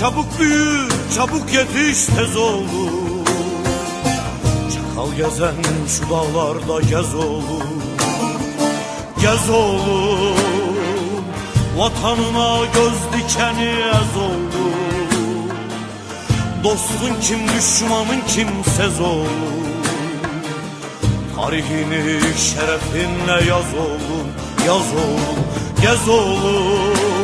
Çabuk büyü, çabuk yetiş tez oğlum Çakal gezen şu dağlarda gez oğlum Gez oğlum Vatanına göz dikeni ez oğlum Dostun kim düşmanın kimsez oğlum Tarihini şerefinle yaz oğlum Yaz oğlum, gez oğlum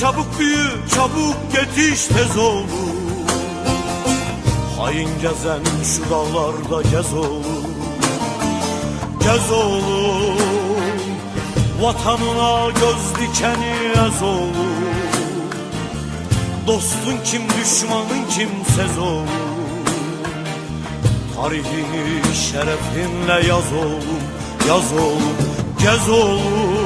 Çabuk büyü, çabuk yetiş tez oğlum Hain gezen şu dağlarda gez oğlum Gez oğlum Vatanına göz dikeni ez oğlum Dostun kim düşmanın kimsez oğlum Tarihini şerefinle yaz oğlum Yaz oğlum, gez oğlum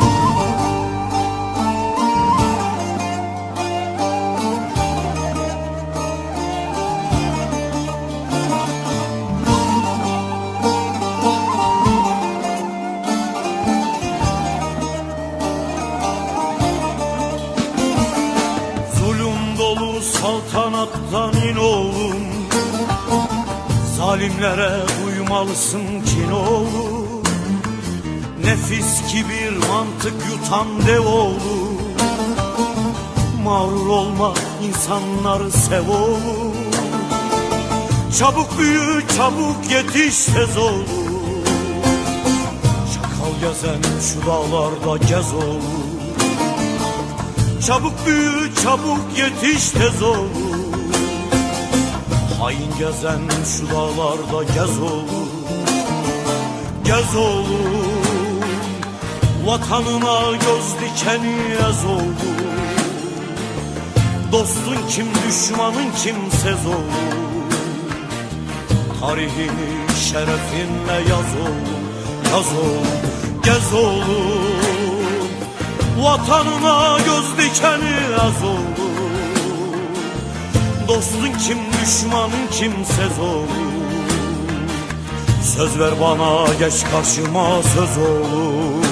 Zalimlere uymalısın kin oğlum Nefis kibir mantık yutan dev oğlum Mağrur olma insanları sev oğlum Çabuk büyü çabuk yetiş tez oğlum Çakal gezen şu dağlarda gez oğlum Çabuk büyü çabuk yetiş tez oğlum Hain gezen şu dağlarda gez oğlum Gez oğlum. Vatanına göz dikeni ez oğlum. Dostun kim düşmanın kimsez oğlum. Tarihini şerefinle yaz oğlum Yaz oğlum gez oğlum. Vatanına göz dikeni az oğlum. Dostun kim düşmanın kimsez oğlum Söz ver bana geç karşıma söz oğlum